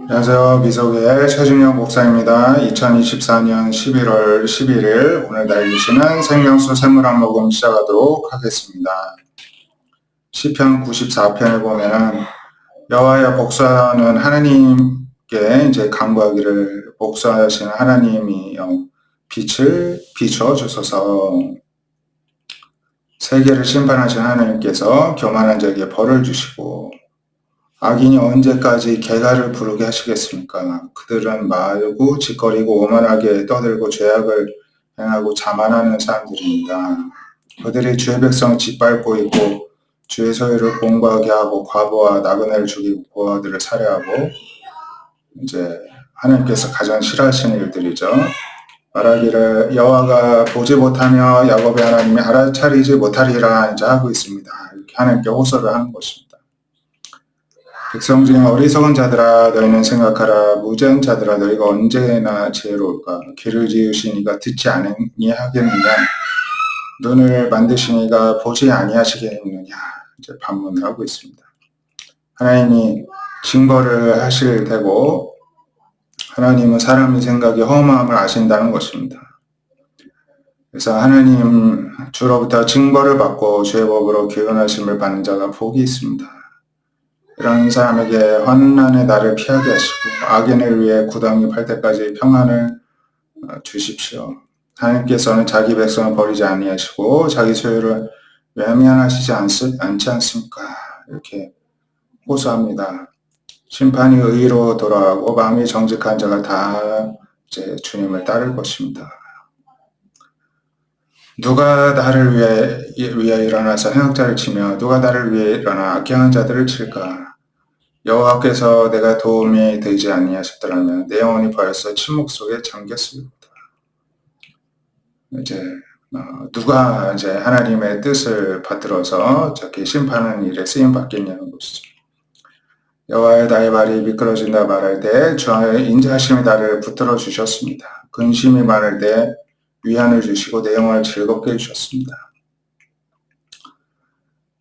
안녕하세요. 미소교의 최준영 목사입니다. 2024년 11월 11일 오늘 날리시는 생명수 샘물한 모금 시작하도록 하겠습니다. 시편 94편에 보면은 여호와여 복수하는 하나님께 이제 간구하기를 복수하시는 하나님이 빛을 비춰 주소서 세계를 심판하신 하나님께서 교만한 자에게 벌을 주시고 악인이 언제까지 개가를 부르게 하시겠습니까? 그들은 말고 짓거리고 오만하게 떠들고 죄악을 행하고 자만하는 사람들입니다. 그들이 주의 백성을 짓밟고 있고 주의 소유를 공부하게 하고 과부와 나그네를 죽이고 고아들을 살해하고 이제 하나님께서 가장 싫어하시는 일들이죠. 말하기를 여호와가 보지 못하며 야곱의 하나님이 알아차리지 못하리라 이제 하고 있습니다. 이렇게 하나님께 호소를 하는 것입니다. 백성 중에 어리석은 자들아 너희는 생각하라 무지한 자들아 너희가 언제나 지혜로울까 길을 지으시니가 듣지 아니하겠느냐 눈을 만드시니가 보지 아니하시겠느냐 이제 반문을 하고 있습니다. 하나님이 증거를 하실 테고 하나님은 사람의 생각이 허무함을 아신다는 것입니다. 그래서 하나님 주로부터 증거를 받고 죄 법으로 교훈하심을 받는 자가 복이 있습니다. 이런 사람에게 환난의 날을 피하게 하시고 악인을 위해 구덩이 팔 때까지 평안을 어, 주십시오. 하나님께서는 자기 백성을 버리지 아니하시고 자기 소유를 외면하시지 않지 않습니까? 이렇게 호소합니다. 심판이 의로 돌아가고 마음이 정직한 자가 다 이제 주님을 따를 것입니다. 누가 나를 위해, 위해 일어나서 행악자를 치며 누가 나를 위해 일어나 악행한 자들을 칠까? 여호와께서 내가 도움이 되지 아니하셨더라면 내 영혼이 벌써 침묵 속에 잠겼습니다. 이제 어, 누가 이제 하나님의 뜻을 받들어서 저렇게 심판하는 일에 쓰임 받겠냐는 것이죠. 여호와의 나의 발이 미끄러진다 말할 때 주의 인자하심이 나를 붙들어 주셨습니다. 근심이 많을 때 위안을 주시고 내 영혼을 즐겁게 해주셨습니다.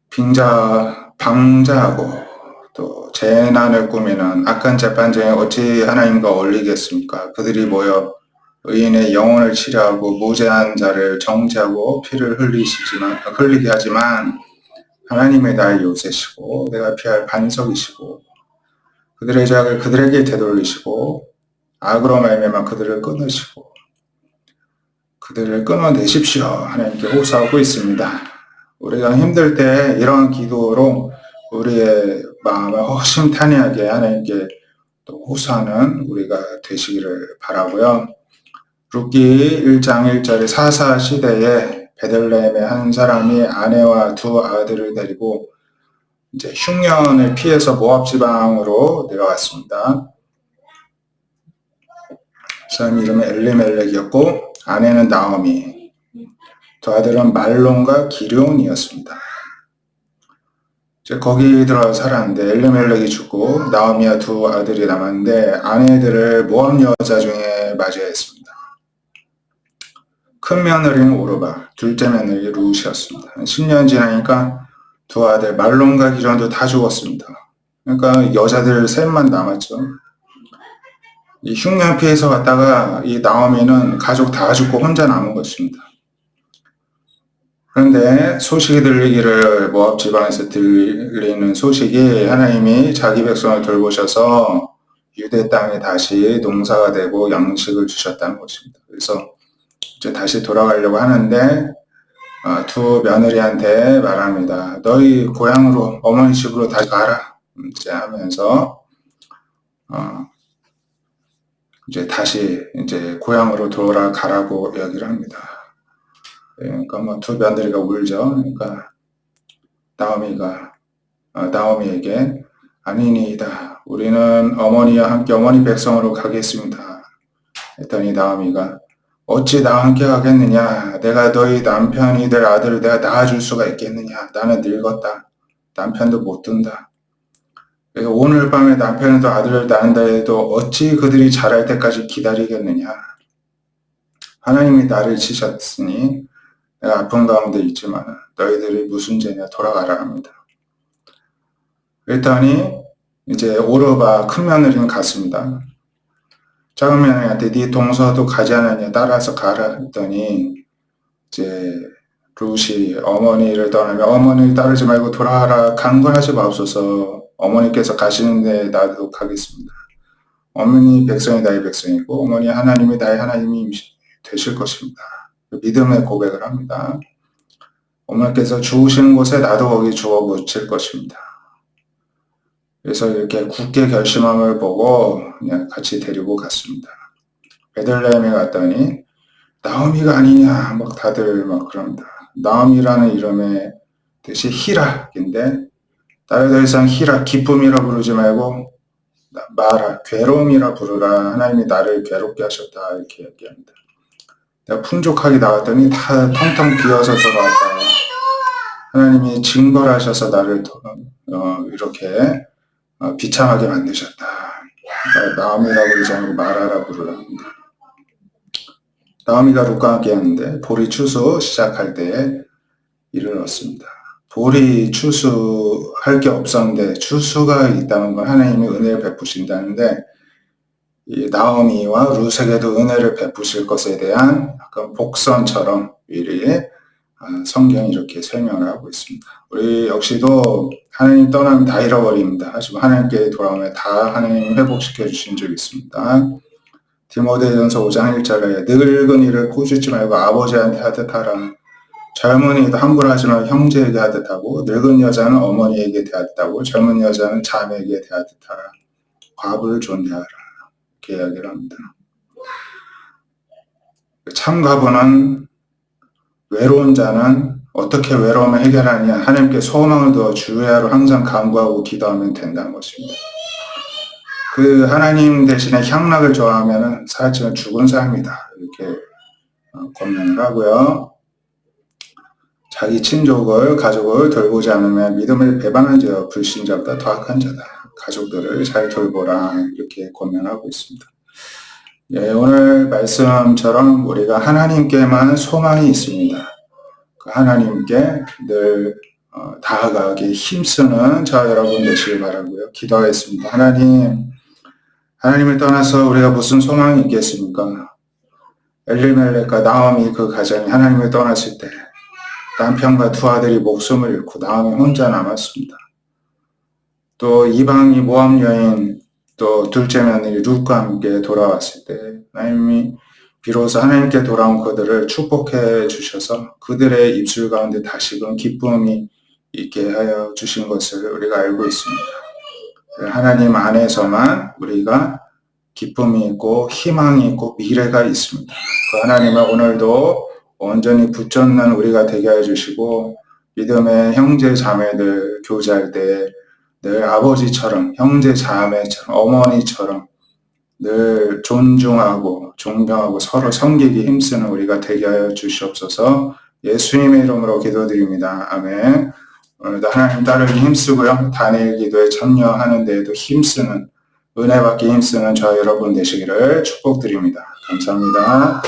빙자 방자하고 또 재난을 꾸미는 악한 재판장에 어찌 하나님과 어울리겠습니까? 그들이 모여 의인의 영혼을 치료하고 무죄한 자를 정죄하고 피를 흘리시지만 흘리게 하지만 하나님의 나의 요새시고 내가 피할 반석이시고 그들의 죄악을 그들에게 되돌리시고 악으로 말미암아 그들을 끊으시고 그들을 끊어내십시오 하나님께 호소하고 있습니다. 우리가 힘들 때 이러한 기도로 우리의 마음을 허심탄회하게 하나님께 또 호소하는 우리가 되시기를 바라고요. 룻기 1장 1절에 사사 시대에 베들레헴의 한 사람이 아내와 두 아들을 데리고 이제 흉년을 피해서 모압 지방으로 내려왔습니다. 사람 이름은 엘리멜렉이었고 아내는 나오미, 두 아들은 말론과 기룡이었습니다. 이제 거기 들어 살았는데 엘르멜렉이 죽고 나오미와 두 아들이 남았는데 아내들을 모함 여자 중에 맞이했습니다. 큰 며느리는 오르바, 둘째 며느리 루시였습니다. 10년 지나니까 두 아들 말론과 기전도 다 죽었습니다. 그러니까 여자들 셋만 남았죠. 이 흉년 피해서 갔다가 이 나오미는 가족 다 죽고 혼자 남은 것입니다. 그런데 소식이 들리기를 모압 지방에서 들리는 소식이 하나님이 자기 백성을 돌보셔서 유대 땅에 다시 농사가 되고 양식을 주셨다는 것입니다. 그래서 이제 다시 돌아가려고 하는데 어, 두 며느리한테 말합니다. 너희 고향으로 어머니 집으로 다시 가라. 이제 하면서 어, 이제 다시 이제 고향으로 돌아가라고 이야기를 합니다. 예, 그러니까 뭐 두 며느리가 울죠. 그러니까 나오미가 어, 나오미에게 아니니이다. 우리는 어머니와 함께 어머니 백성으로 가겠습니다. 했더니 나오미가 어찌 나와 함께 가겠느냐? 내가 너희 남편이들 아들을 내가 낳아줄 수가 있겠느냐? 나는 늙었다. 남편도 못 둔다. 오늘 밤에 남편도 아들을 낳는다 해도 어찌 그들이 자랄 때까지 기다리겠느냐? 하나님이 나를 치셨으니 내가 아픈 가운데 있지만 너희들이 무슨 죄냐 돌아가라 합니다. 그랬더니 이제 오르바 큰 며느리는 갔습니다. 작은 며느리한테 네 동서도 가지 않았냐 따라서 가라 했더니 이제 루시 어머니를 떠나면 어머니 따르지 말고 돌아와라 강권하지 마옵소서 어머니께서 가시는데 나도 가겠습니다. 어머니 백성이 나의 백성이고 어머니 하나님이 나의 하나님이 되실 것입니다. 믿음의 고백을 합니다. 어머니께서 주우시는 곳에 나도 거기 주워 묻힐 것입니다. 그래서 이렇게 굳게 결심함을 보고 그냥 같이 데리고 갔습니다. 베들레헴에 갔더니 나오미가 아니냐 막 다들 막 그럽니다. 나오미라는 이름의 뜻이 희락인데 다른 더 이상 희락 기쁨이라 부르지 말고 마라 괴로움이라 부르라 하나님이 나를 괴롭게 하셨다 이렇게 얘기합니다. 내가 풍족하게 나왔더니 다 텅텅 비어서 돌아왔다. 하나님이 증거를 하셔서 나를 더- 어, 이렇게 어, 비참하게 만드셨다. 나오미라고 그러지 않고 마라라 부르라. 나오미가 룻과 함께 하는데 보리 추수 시작할 때에 일을 얻습니다. 보리 추수 할 게 없었는데 추수가 있다는 건 하나님이 은혜를 베푸신다는데 이 나오미와 루세에도 은혜를 베푸실 것에 대한 약간 복선처럼 미리 아, 성경이 이렇게 설명을 하고 있습니다. 우리 역시도 하나님 떠나면 다 잃어버립니다. 하지만 하나님께 돌아오면 다 하나님 회복시켜 주신 적이 있습니다. 디모데전서 5장 1절에 늙은 이를 꾸짖지 말고 아버지한테 하듯 하라. 젊은 이도 함부로 하지 말고 형제에게 하듯 하고 늙은 여자는 어머니에게 대하듯 하고 젊은 여자는 자매에게 대하듯 하라. 과부를 존대하라. 이렇게 이야기를 합니다. 참 과부는 외로운 자는 어떻게 외로움을 해결하냐 하나님께 소망을 두어 주야로 항상 간구하고 기도하면 된다는 것입니다. 그 하나님 대신에 향락을 좋아하면 사실은 죽은 삶이다 이렇게 어, 권면을 하고요. 자기 친족을 가족을 돌보지 않으면 믿음을 배반한 자여 불신자보다 더 악한 자다. 가족들을 잘 돌보라 이렇게 권면하고 있습니다. 예, 오늘 말씀처럼 우리가 하나님께만 소망이 있습니다. 그 하나님께 늘 어, 다가가기 힘쓰는 저 여러분 되시길 바라고요. 기도하겠습니다. 하나님, 하나님을 떠나서 우리가 무슨 소망이 있겠습니까? 엘리멜렉과 나옴이 그 가정이 하나님을 떠났을 때 남편과 두 아들이 목숨을 잃고 나옴이 혼자 남았습니다. 또 이방이 모함 여인 또 둘째 며느리 룻과 함께 돌아왔을 때 하나님이 비로소 하나님께 돌아온 그들을 축복해 주셔서 그들의 입술 가운데 다시금 기쁨이 있게 하여 주신 것을 우리가 알고 있습니다. 하나님 안에서만 우리가 기쁨이 있고 희망이 있고 미래가 있습니다. 그 하나님은 오늘도 온전히 붙잡는 우리가 되게 해 주시고 믿음의 형제 자매들 교제할 때 늘 아버지처럼 형제 자매처럼 어머니처럼 늘 존중하고 존경하고 서로 섬기기 힘쓰는 우리가 되게 하여 주시옵소서 예수님의 이름으로 기도드립니다. 아멘. 오늘도 하나님 따르기 힘쓰고요. 단일 기도에 참여하는 데에도 힘쓰는 은혜 받기 힘쓰는 저 여러분 되시기를 축복드립니다. 감사합니다.